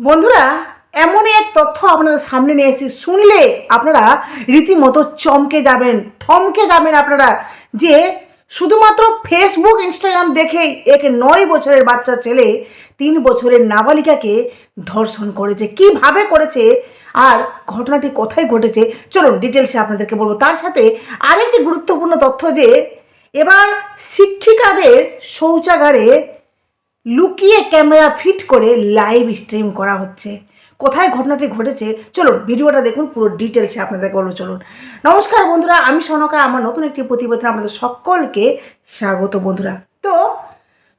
বন্ধুরা এমনই এক তথ্য আপনাদের সামনে নিয়ে এসেছি। শুনলে আপনারা রীতিমতো চমকে যাবেন, থমকে যাবেন আপনারা, যে শুধুমাত্র ফেসবুক ইনস্টাগ্রাম দেখেই এক নয় বছরের বাচ্চা ছেলে তিন বছরের নাবালিকাকে ধর্ষণ করেছে। কীভাবে করেছে আর ঘটনাটি কোথায় ঘটেছে? চলুন ডিটেলসে আপনাদেরকে বলব। তার সাথে আরেকটি গুরুত্বপূর্ণ তথ্য যে, এবার শিক্ষিকাদের শৌচাগারে লুকিয়ে ক্যামেরা ফিট করে লাইভ স্ট্রিম করা হচ্ছে। কোথায় ঘটনাটি ঘটেছে? চলুন, ভিডিওটা দেখুন, পুরো ডিটেলসে আপনাদের বলব, চলুন। নমস্কার বন্ধুরা, আমি সনকা, আমার নতুন একটি প্রতিবেদন আপনাদের সকলকে স্বাগত বন্ধুরা। তো,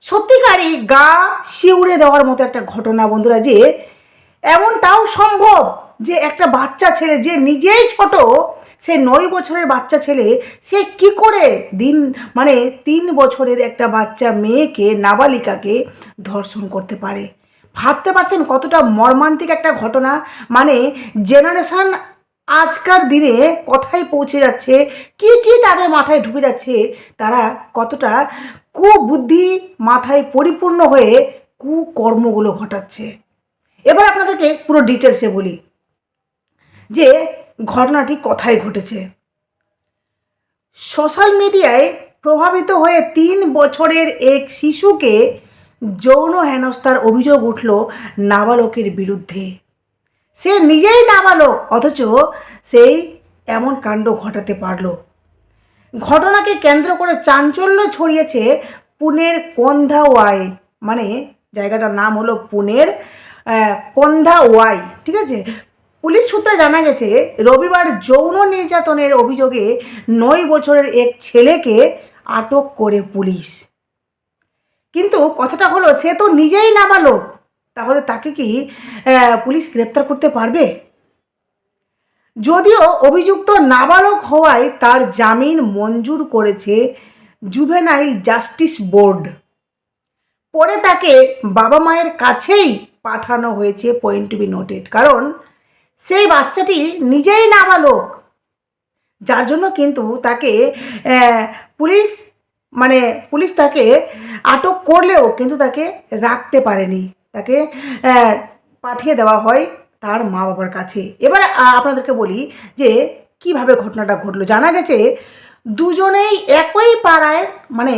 সত্যিকারই গা শিউড়ে দেওয়ার মতো একটা ঘটনা বন্ধুরা, যে এমনটাও সম্ভব। যে একটা বাচ্চা ছেলে, যে নিজেই ছোট, সে নয় বছরের বাচ্চা ছেলে, সে কি করে দিন মানে তিন বছরের একটা বাচ্চা মেয়েকে, নাবালিকাকে ধর্ষণ করতে পারে? ভাবতে পারছেন কতটা মর্মান্তিক একটা ঘটনা? মানে জেনারেশান আজকার দিনে কোথায় পৌঁছে যাচ্ছে? কি কি তাদের মাথায় ঢুকে যাচ্ছে? তারা কতটা কুবুদ্ধি মাথায় পরিপূর্ণ হয়ে কুকর্মগুলো ঘটাচ্ছে? এবার আপনাদেরকে পুরো ডিটেলসে বলি। যে ঘটনাটি কথায় ঘটেছে। সোশ্যাল মিডিয়ায় প্রভাবিত হয়ে তিন বছরের এক শিশুকে যৌন হেনস্থার অভিযোগ উঠল নাবালকের বিরুদ্ধে। সে নিজেই নাবালক অথচ সেই এমন কাণ্ড ঘটাতে পারল। ঘটনাকে কেন্দ্র করে চাঞ্চল্য ছড়িয়েছে পুনের কন্ধা ওয়াই মানে জায়গাটার নাম হলো পুনের আহ, কন্ধা ওয়াই ঠিক আছে? পুলিশ সূত্রে জানা গেছে, রবিবার যৌন নির্যাতনের অভিযোগে নয় বছরের এক ছেলেকে আটক করে পুলিশ। কিন্তু কথাটা হলো, সে তো নিজেই নাবালক, তাহলে তাকে কি পুলিশ গ্রেপ্তার করতে পারবে? যদিও অভিযুক্ত নাবালক হওয়ায় তার জামিন মঞ্জুর করেছে জুভেনাইল জাস্টিস বোর্ড। পরে তাকে বাবা মায়ের কাছেই পাঠানো হয়েছে পয়েন্ট বি নোটেড, কারণ সেই বাচ্চাটি নিজেই নাবালক। যার জন্য কিন্তু তাকে পুলিশ মানে পুলিশ তাকে আটক করলেও কিন্তু তাকে রাখতে পারেনি। তাকে পাঠিয়ে দেওয়া হয় তার মা বাবার কাছে। এবার আপনাদেরকে বলি যে কীভাবে ঘটনাটা ঘটলো। জানা গেছে দুজনেই একই পাড়ায় মানে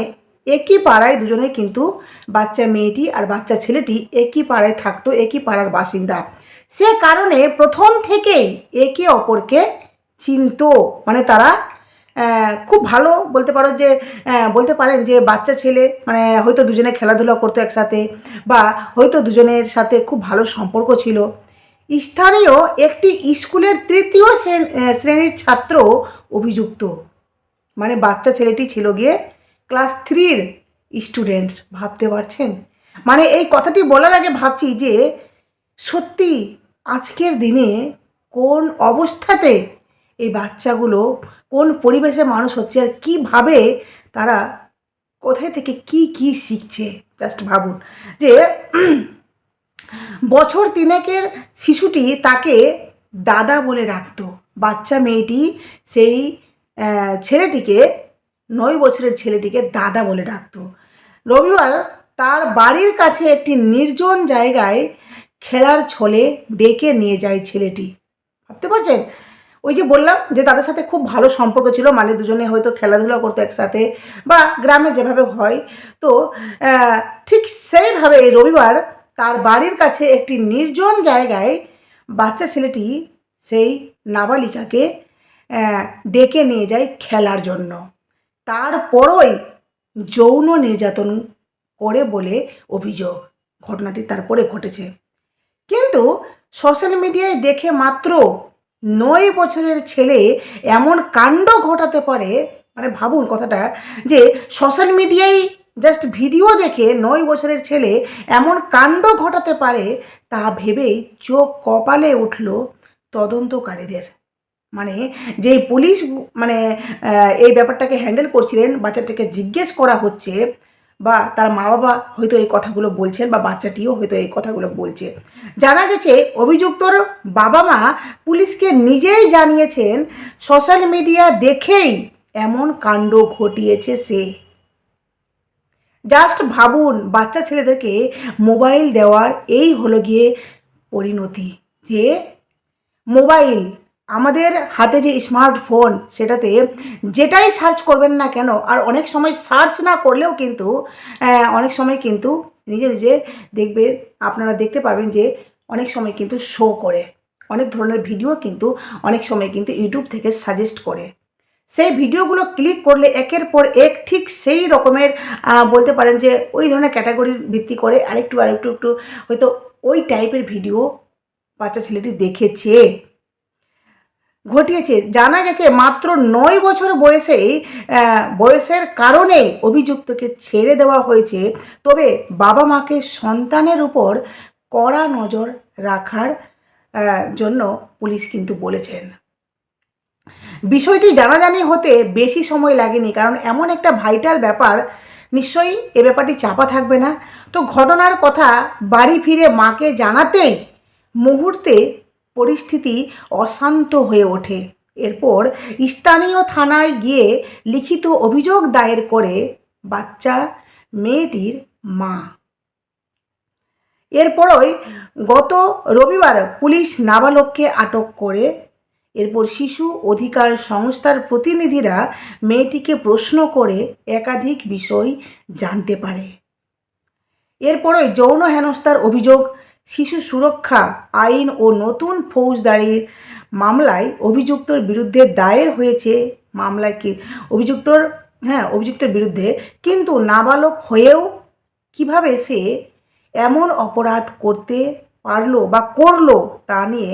একই পাড়ায় দুজনেই কিন্তু বাচ্চা মেয়েটি আর বাচ্চা ছেলেটি একই পাড়ায় থাকতো, একই পাড়ার বাসিন্দা। সে কারণে প্রথম থেকেই একে অপরকে চিনতো। মানে তারা খুব ভালো বলতে পারো যে বলতে পারেন যে বাচ্চা ছেলে মানে হয়তো দুজনে খেলাধুলা করতো একসাথে বা হয়তো দুজনের সাথে খুব ভালো সম্পর্ক ছিল। স্থানীয় একটি স্কুলের তৃতীয় শ্রেণির ছাত্র অভিযুক্ত। মানে বাচ্চা ছেলেটি ছিল গিয়ে ক্লাস থ্রির স্টুডেন্টস ভাবতে পারছেন? মানে এই কথাটি বলার আগে ভাবছি যে সত্যি আজকের দিনে কোন অবস্থাতে এই বাচ্চাগুলো, কোন পরিবেশে মানুষ হচ্ছে আর কীভাবে তারা কোথায় থেকে কি কি শিখছে? জাস্ট ভাবুন। যে বছর তিনেকের শিশুটি তাকে দাদা বলে ডাকতো বাচ্চা মেয়েটি সেই ছেলেটিকে নয় বছরের ছেলেটিকে দাদা বলে ডাকতো। রবিবার তার বাড়ির কাছে একটি নির্জন জায়গায় খেলার ছলে ডেকে নিয়ে যায় ছেলেটি। ভাবতে পারছেন? ওই যে বললাম যে তাদের সাথে খুব ভালো সম্পর্ক ছিল মানে দুজনে হয়তো খেলাধুলা করতো একসাথে বা গ্রামে যেভাবে হয়। তো ঠিক সেইভাবে এই রবিবার তার বাড়ির কাছে একটি নির্জন জায়গায় বাচ্চা ছেলেটি সেই নাবালিকাকে ডেকে নিয়ে যায় খেলার জন্য। তারপরই যৌন নির্যাতন করে বলে অভিযোগ। ঘটনাটি তারপরে ঘটেছে। কিন্তু সোশ্যাল মিডিয়ায় দেখে মাত্র নয় বছরের ছেলে এমন কাণ্ড ঘটাতে পারে মানে ভাবুন কথাটা, যে সোশ্যাল মিডিয়ায় জাস্ট ভিডিও দেখে নয় বছরের ছেলে এমন কাণ্ড ঘটাতে পারে তা ভেবেই চোখ কপালে উঠল তদন্তকারীদের। মানে যেই পুলিশ মানে এই ব্যাপারটাকে হ্যান্ডেল করছিলেন, বাচ্চাটাকে জিজ্ঞেস করা হচ্ছে বা তার মা বাবা হয়তো এই কথাগুলো বলছেন বা বাচ্চাটিও হয়তো এই কথাগুলো বলছে। জানা গেছে, অভিযুক্তর বাবা মা পুলিশকে নিজেই জানিয়েছেন, সোশ্যাল মিডিয়া দেখেই এমন কাণ্ড ঘটিয়েছে সে। জাস্ট ভাবুন, বাচ্চা ছেলেদেরকে মোবাইল দেওয়ার এই হলো গিয়ে পরিণতি যে মোবাইল আমাদের হাতে যে স্মার্টফোন সেটাতে যেটাই সার্চ করবেন না কেন, আর অনেক সময় সার্চ না করলেও কিন্তু অনেক সময় কিন্তু নিজে নিজে দেখবে, আপনারা দেখতে পাবেন যে অনেক সময় কিন্তু শো করে। অনেক ধরনের ভিডিও কিন্তু অনেক সময় কিন্তু ইউটিউব থেকে সাজেস্ট করে। সেই ভিডিওগুলো ক্লিক করলে একের পর এক ঠিক সেই রকমের বলতে পারেন যে ওই ধরনের ক্যাটাগরির ভিত্তি করে আরেকটু আরেকটু, একটু হয়তো ওই টাইপের ভিডিও বাচ্চা ছেলেটি দেখেছে। ঘটিয়েছে। জানা গেছে, মাত্র নয় বছর বয়সেই বয়সের কারণে অভিযুক্তকে ছেড়ে দেওয়া হয়েছে। তবে বাবা মাকে সন্তানের উপর কড়া নজর রাখার জন্য পুলিশ কিন্তু বলেছেন। বিষয়টি জানাজানি হতে বেশি সময় লাগেনি, কারণ এমন একটা ভাইটাল ব্যাপার, নিশ্চয়ই এ ব্যাপারটি চাপা থাকবে না। তো ঘটনার কথা বাড়ি ফিরে মাকে জানাতেই মুহূর্তে পরিস্থিতি অশান্ত হয়ে ওঠে। এরপর স্থানীয় থানায় গিয়ে লিখিত অভিযোগ দায়ের করে বাচ্চা মেয়েটির মা। এরপরই গত রবিবার পুলিশ নাবালককে আটক করে, এরপর শিশু অধিকার সংস্থার প্রতিনিধিরা মেয়েটিকে প্রশ্ন করে একাধিক বিষয় জানতে পারে। এরপরই যৌন হেনস্থার অভিযোগ শিশু সুরক্ষা আইন ও নতুন ফৌজদারির মামলায় অভিযুক্তর বিরুদ্ধে দায়ের হয়েছে মামলায় কি, অভিযুক্তর হ্যাঁ অভিযুক্তের বিরুদ্ধে, কিন্তু নাবালক হয়েও কীভাবে সে এমন অপরাধ করতে পারল বা করল তা নিয়ে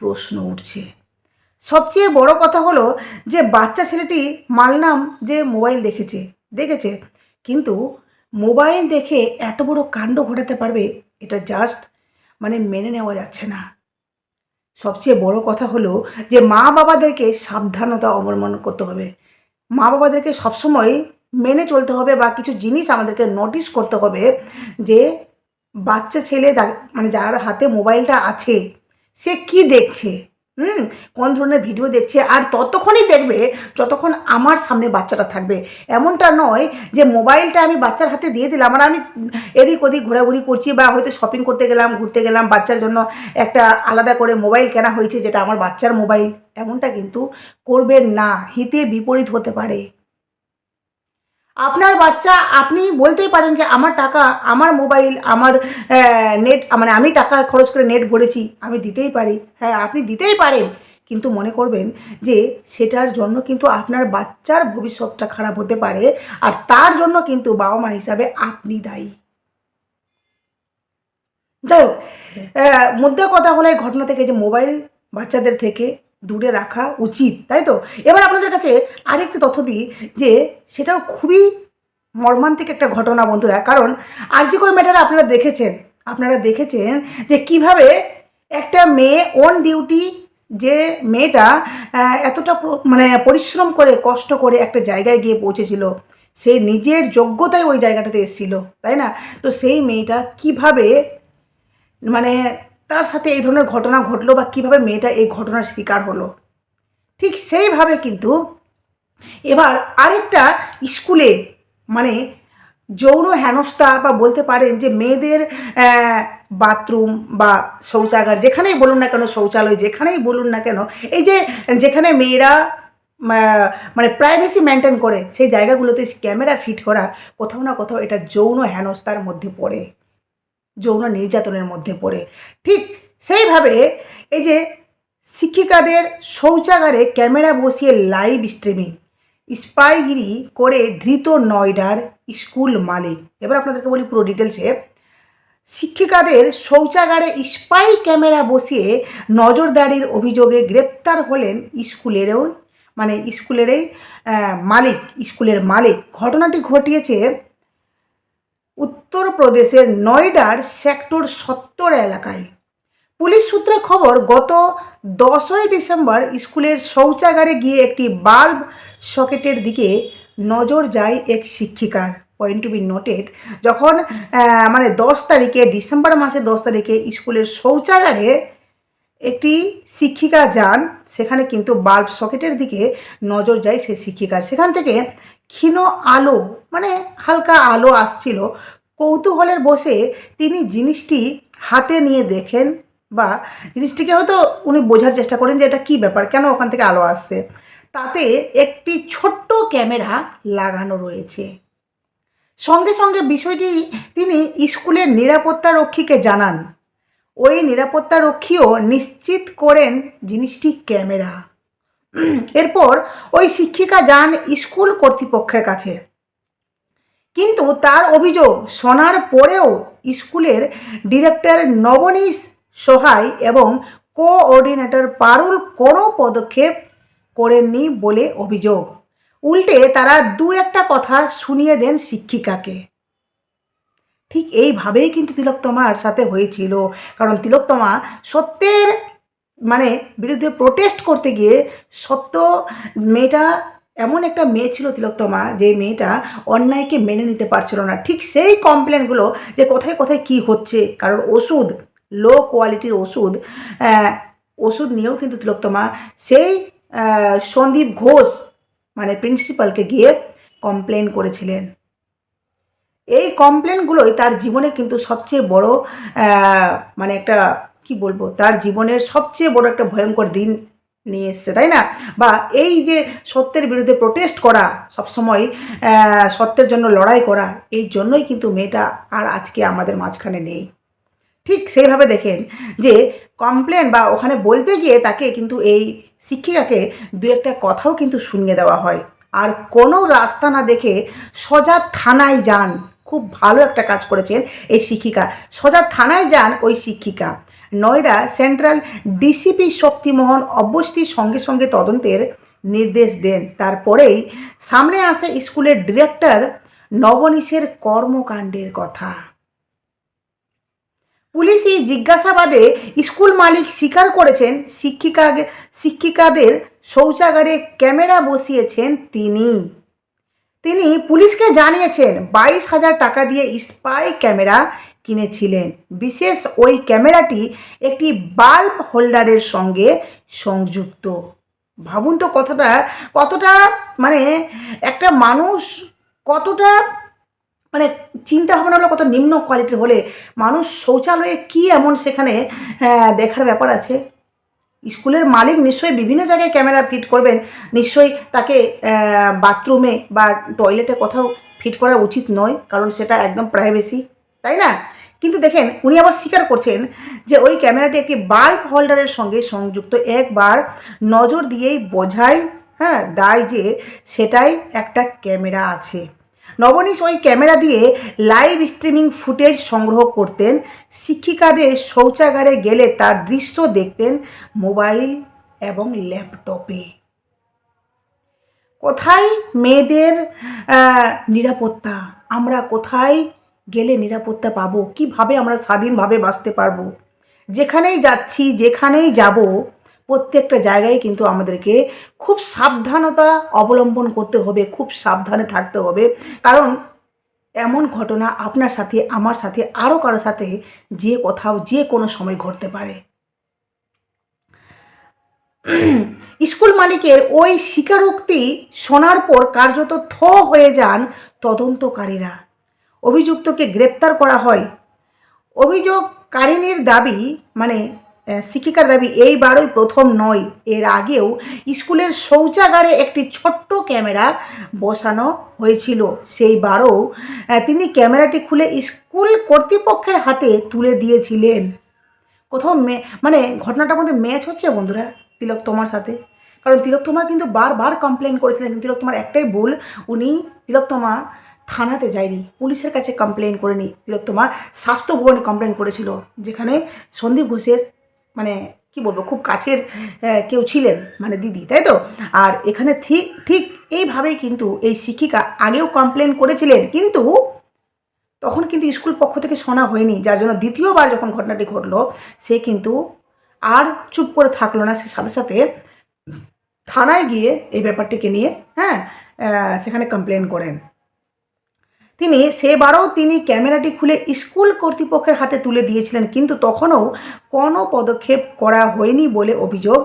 প্রশ্ন উঠছে। সবচেয়ে বড় কথা হলো যে বাচ্চা ছেলেটি মানলাম যে মোবাইল দেখেছে দেখেছে, কিন্তু মোবাইল দেখে এত বড় কাণ্ড ঘটাতে পারবে, এটা জাস্ট মানে মেনে নেওয়া যাচ্ছে না। সবচেয়ে বড় কথা হলো যে মা বাবাদেরকে সাবধানতা অবলম্বন করতে হবে। মা বাবাদেরকে সবসময় মেনে চলতে হবে বা কিছু জিনিস আমাদেরকে নোটিস করতে হবে যে বাচ্চা ছেলে মানে যার হাতে মোবাইলটা আছে, সে কি দেখছে? হুম, কোন ধরনের ভিডিও দেখছে আর ততক্ষণই দেখবে যতক্ষণ আমার সামনে বাচ্চাটা থাকবে। এমনটা নয় যে মোবাইলটা আমি বাচ্চার হাতে দিয়ে দিলাম আর আমি এদিক ওদিক ঘোরাঘুরি করছি বা হয়তো শপিং করতে গেলাম, ঘুরতে গেলাম, বাচ্চার জন্য একটা আলাদা করে মোবাইল কেনা হয়েছে যেটা আমার বাচ্চার মোবাইল, এমনটা কিন্তু করবেন না, হিতে বিপরীত হতে পারে। আপনার বাচ্চা, আপনি বলতেই পারেন যে আমার টাকা, আমার মোবাইল, আমার নেট মানে আমি টাকা খরচ করে নেট ভরেছি, আমি দিতেই পারি। হ্যাঁ আপনি দিতেই পারেন, কিন্তু মনে করবেন যে সেটার জন্য কিন্তু আপনার বাচ্চার ভবিষ্যৎটা খারাপ হতে পারে, আর তার জন্য কিন্তু বাবা মা হিসাবে আপনি দায়ী। যাই হোক মুদ্রা কথা হলো এই ঘটনা থেকে যে মোবাইল বাচ্চাদের থেকে দূরে রাখা উচিত, তাই তো? এবার আপনাদের কাছে আরেকটি তথ্য দিই যে সেটাও খুবই মর্মান্তিক একটা ঘটনা, বন্ধুরা। কারণ আরজিকর ম্যাটারে আপনারা দেখেছেন আপনারা দেখেছেন যে কীভাবে একটা মেয়ে অন ডিউটি যে মেয়েটা এতটা মানে পরিশ্রম করে, কষ্ট করে একটা জায়গায় গিয়ে পৌঁছেছিল, সে নিজের যোগ্যতায় ওই জায়গাটাতে এসেছিল, তাই না? তো সেই মেয়েটা কীভাবে মানে তার সাথে এই ধরনের ঘটনা ঘটলো বা কীভাবে মেয়েটা এই ঘটনার শিকার হলো। ঠিক সেইভাবে কিন্তু এবার আরেকটা স্কুলে মানে যৌন হেনস্থা বা বলতে পারেন যে মেয়েদের বাথরুম বা শৌচাগার যেখানেই বলুন না কেন, শৌচালয় যেখানেই বলুন না কেন, এই যে যেখানে মেয়েরা মানে প্রাইভেসি মেনটেন করে, সেই জায়গাগুলোতে ক্যামেরা ফিট করা কোথাও না কোথাও এটা যৌন হেনস্থার মধ্যে পড়ে। যৌন নির্যাতনের মধ্যে পড়ে। ঠিক সেইভাবে এই যে শিক্ষিকাদের শৌচাগারে ক্যামেরা বসিয়ে লাইভ স্ট্রিমিং স্পাইগিরি করে ধৃত নয়ডার স্কুল মালিক। এবার আপনাদেরকে বলি পুরো ডিটেলসে শিক্ষিকাদের শৌচাগারে স্পাই ক্যামেরা বসিয়ে নজরদারির অভিযোগে গ্রেপ্তার হলেন স্কুলেরও মানে স্কুলেরই মালিক, স্কুলের মালিক। ঘটনাটি ঘটিয়েছে উত্তরপ্রদেশের নয়ডার সেক্টর সত্তর এলাকায়। পুলিশ সূত্রে খবর, গত দশই ডিসেম্বর স্কুলের শৌচাগারে গিয়ে একটি বাল্ব সকেটের দিকে নজর যায় এক শিক্ষিকার। পয়েন্ট টু বি নোটেড যখন মানে দশ তারিখে, ডিসেম্বর মাসের দশ তারিখে স্কুলের শৌচাগারে একটি শিক্ষিকা যান, সেখানে কিন্তু বাল্ব সকেটের দিকে নজর যায় সেই শিক্ষিকার। সেখান থেকে ক্ষীণ আলো মানে হালকা আলো আসছিল। কৌতূহলের বসে তিনি জিনিসটি হাতে নিয়ে দেখেন বা জিনিসটিকে হয়তো উনি বোঝার চেষ্টা করেন যে এটা কী ব্যাপার, কেন ওখান থেকে আলো আসছে। তাতে একটি ছোট্ট ক্যামেরা লাগানো রয়েছে। সঙ্গে সঙ্গে বিষয়টি তিনি স্কুলের নিরাপত্তা রক্ষীকে জানান। ওই নিরাপত্তা রক্ষীও নিশ্চিত করেন জিনিসটি ক্যামেরা। এরপর ওই শিক্ষিকা যান স্কুল কর্তৃপক্ষের কাছে। কিন্তু তার অভিযোগ শোনার পরেও স্কুলের ডিরেক্টর নবনীশ সহায় এবং কোঅর্ডিনেটর পারুল কোনো পদক্ষেপ করেননি বলে অভিযোগ। উল্টে তারা দু একটা কথা শুনিয়ে দেন শিক্ষিকাকে। ঠিক এইভাবেই কিন্তু তিলোত্তমার সাথে হয়েছিল। কারণ তিলোত্তমা সত্যের মানে বিরুদ্ধে প্রোটেস্ট করতে গিয়ে সত্য মেয়েটা, এমন একটা মেয়ে ছিল তিলোত্তমা, যে মেয়েটা অন্যায়কে মেনে নিতে পারছিল না। ঠিক সেই কমপ্লেনগুলো যে কোথায় কোথায় কি হচ্ছে, কারণ ওষুধ লো কোয়ালিটির ওষুধ ওষুধ নিয়েও কিন্তু তিলোত্তমা সেই সন্দীপ ঘোষ মানে প্রিন্সিপালকে গিয়ে কমপ্লেন করেছিলেন। এই কমপ্লেনগুলোই তার জীবনে কিন্তু সবচেয়ে বড় মানে একটা কি বলব, তার জীবনের সবচেয়ে বড় একটা ভয়ঙ্কর দিন নিয়ে এসছে, তাই না? বা এই যে সত্যের বিরুদ্ধে প্রোটেস্ট করা, সবসময় সত্যের জন্য লড়াই করা, এই জন্যই কিন্তু মেয়েটা আর আজকে আমাদের মাঝখানে নেই। ঠিক সেইভাবে দেখেন যে কমপ্লেন বা ওখানে বলতে গিয়ে তাকে কিন্তু এই শিক্ষিকাকে দু একটা কথাও কিন্তু শুনিয়ে দেওয়া হয়। আর কোনো রাস্তা না দেখে সোজা থানায় যান। খুব ভালো একটা কাজ করেছেন এই শিক্ষিকা। সোজা থানায় যান ওই শিক্ষিকা। নয়ডা সেন্ট্রাল ডিসিপি শক্তিমোহন অবশ্যই সঙ্গে সঙ্গে তদন্তের নির্দেশ দেন। তারপরেই সামনে আসে স্কুলের ডিরেক্টর নবনীশের কর্মকাণ্ডের কথা। পুলিশি জিজ্ঞাসাবাদে স্কুল মালিক স্বীকার করেছেন শিক্ষিকা শিক্ষিকাদের শৌচাগারে ক্যামেরা বসিয়েছেন তিনি। তিনি পুলিশকে জানিয়েছেন, বাইশ হাজার টাকা দিয়ে স্পাই ক্যামেরা কিনেছিলেন। বিশেষ ওই ক্যামেরাটি একটি বাল্ব হোল্ডারের সঙ্গে সংযুক্ত। ভাবুন তো কথাটা কতটা মানে একটা মানুষ কতটা মানে চিন্তা ভাবনা হলো, কত নিম্ন কোয়ালিটির হলে মানুষ শৌচালয়ে কি এমন সেখানে দেখার ব্যাপার আছে? স্কুলের মালিক নিশ্চয়ই বিভিন্ন জায়গায় ক্যামেরা ফিট করবেন। নিশ্চয়ই তাকে বাথরুমে বা টয়লেটে কোথাও ফিট করা উচিত নয়, কারণ সেটা একদম প্রাইভেসি তাই না? কিন্তু দেখেন, উনি আবার স্বীকার করছেন যে ওই ক্যামেরাটি একটি বাল্ব হোল্ডারের সঙ্গে সংযুক্ত। একবার নজর দিয়েই বোঝাই হ্যাঁ দায় যে সেটাই একটা ক্যামেরা আছে। নবনীশ ওই ক্যামেরা দিয়ে লাইভ স্ট্রিমিং ফুটেজ সংগ্রহ করতেন। শিক্ষিকাদের শৌচাগারে গেলে তার দৃশ্য দেখতেন মোবাইল এবং ল্যাপটপে কোথায় মেয়েদের নিরাপত্তা? আমরা কোথায় গেলে নিরাপত্তা পাবো? কীভাবে আমরা স্বাধীনভাবে বাঁচতে পারব? যেখানেই যাচ্ছি, যেখানেই যাব প্রত্যেকটা জায়গায় কিন্তু আমাদেরকে খুব সাবধানতা অবলম্বন করতে হবে, খুব সাবধানে থাকতে হবে। কারণ এমন ঘটনা আপনার সাথে, আমার সাথে আরও কারও সাথে যে কোথাও, যে কোনো সময় ঘটতে পারে। স্কুল মালিকের ওই স্বীকারোক্তি শোনার পর কার্যত থ হয়ে যান তদন্তকারীরা। অভিযুক্তকে গ্রেপ্তার করা হয়। অভিযোগকারিনীর দাবি মানে শিক্ষিকার দাবি, এইবারই প্রথম নয়। এর আগেও স্কুলের শৌচাগারে একটি ছোট্ট ক্যামেরা বসানো হয়েছিল। সেইবারও তিনি ক্যামেরাটি খুলে স্কুল কর্তৃপক্ষের হাতে তুলে দিয়েছিলেন। কোথাও মানে ঘটনাটার মধ্যে ম্যাচ হচ্ছে বন্ধুরা, তিলক তোমার সাথে। কারণ তিলক তোমার কিন্তু বারবার কমপ্লেন করেছিলেন, কিন্তু তিলক তোমার একটাই ভুল, উনি তিলক তোমা থানাতে যায়নি, পুলিশের কাছে কমপ্লেন করেনি। তিলক তোমার স্বাস্থ্য ভবনে কমপ্লেন করেছিল, যেখানে সন্দীপ ঘোষের মানে কি বলব, খুব কাছের কেউ ছিলেন মানে দিদি, তাই তো? আর এখানে ঠিক ঠিক এইভাবেই কিন্তু এই শিক্ষিকা আগেও কমপ্লেন করেছিলেন, কিন্তু তখন কিন্তু স্কুল পক্ষ থেকে শোনা হয়নি। যার জন্য দ্বিতীয়বার যখন ঘটনাটি ঘটলো, সে কিন্তু আর চুপ করে থাকল না। সে সাথে সাথে থানায় গিয়ে এই ব্যাপারটিকে নিয়ে হ্যাঁ সেখানে কমপ্লেন করেন। তিনি সেবারও তিনি ক্যামেরাটি খুলে স্কুল কর্তৃপক্ষের হাতে তুলে দিয়েছিলেন, কিন্তু তখনও কোনো পদক্ষেপ করা হয়নি বলে অভিযোগ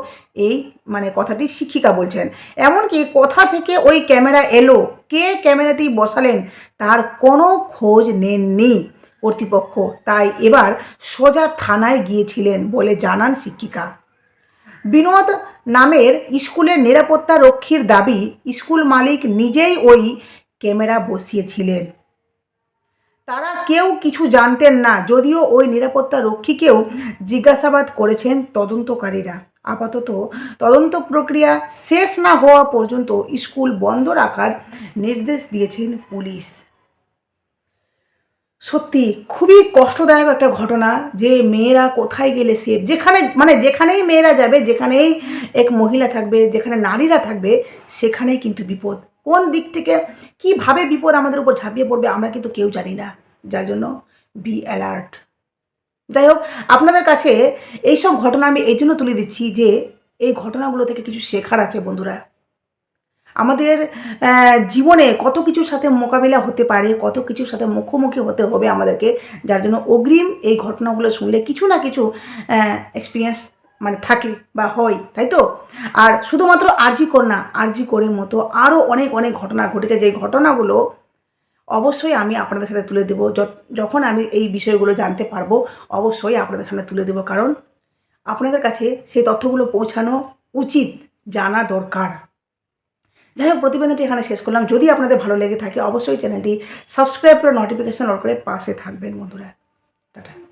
এই মানে কথাটি শিক্ষিকা বলছেন। এমনকি কোথা থেকে ওই ক্যামেরা এলো, কে ক্যামেরাটি বসালেন, তার কোনো খোঁজ নেননি কর্তৃপক্ষ। তাই এবার সোজা থানায় গিয়েছিলেন বলে জানান শিক্ষিকা। বিনোদ নামের স্কুলের নিরাপত্তা রক্ষীর দাবি, স্কুল মালিক নিজেই ওই ক্যামেরা বসিয়েছিলেন। তারা কেউ কিছু জানতেন না, যদিও ওই নিরাপত্তা রক্ষীকেও জিজ্ঞাসাবাদ করেছেন তদন্তকারীরা। আপাতত তদন্ত প্রক্রিয়া শেষ না হওয়া পর্যন্ত স্কুল বন্ধ রাখার নির্দেশ দিয়েছেন পুলিশ। সত্যি খুবই কষ্টদায়ক একটা ঘটনা যে মেয়েরা কোথায় গেলে সেফ যেখানে মানে যেখানেই মেয়েরা যাবে, যেখানেই এক মহিলা থাকবে, যেখানে নারীরা থাকবে, সেখানেই কিন্তু বিপদ। কোন দিক থেকে কীভাবে বিপদ আমাদের উপর ঝাঁপিয়ে পড়বে আমরা কিন্তু কেউ জানি না। যার জন্য বি অ্যালার্ট যাই হোক, আপনাদের কাছে এইসব ঘটনা আমি এই জন্য তুলে দিচ্ছি যে এই ঘটনাগুলো থেকে কিছু শেখার আছে বন্ধুরা। আমাদের জীবনে কত কিছুর সাথে মোকাবিলা হতে পারে, কত কিছুর সাথে মুখোমুখি হতে হবে আমাদেরকে। যার জন্য অগ্রিম এই ঘটনাগুলো শুনলে কিছু না কিছু এক্সপিরিয়েন্স মানে থাকে বা হয়, তাই তো? আর শুধুমাত্র আরজি কর না আরজি করের মতো আরও অনেক অনেক ঘটনা ঘটেছে। যে ঘটনাগুলো অবশ্যই আমি আপনাদের সাথে তুলে দেবো। যখন আমি এই বিষয়গুলো জানতে পারব, অবশ্যই আপনাদের সামনে তুলে দেবো। কারণ আপনাদের কাছে সেই তথ্যগুলো পৌঁছানো উচিত, জানা দরকার। যাই হোক, প্রতিবেদনটি এখানে শেষ করলাম। যদি আপনাদের ভালো লেগে থাকে, অবশ্যই চ্যানেলটি সাবস্ক্রাইব করে নোটিফিকেশান অন করে পাশে থাকবেন, বন্ধুরা। টাটা।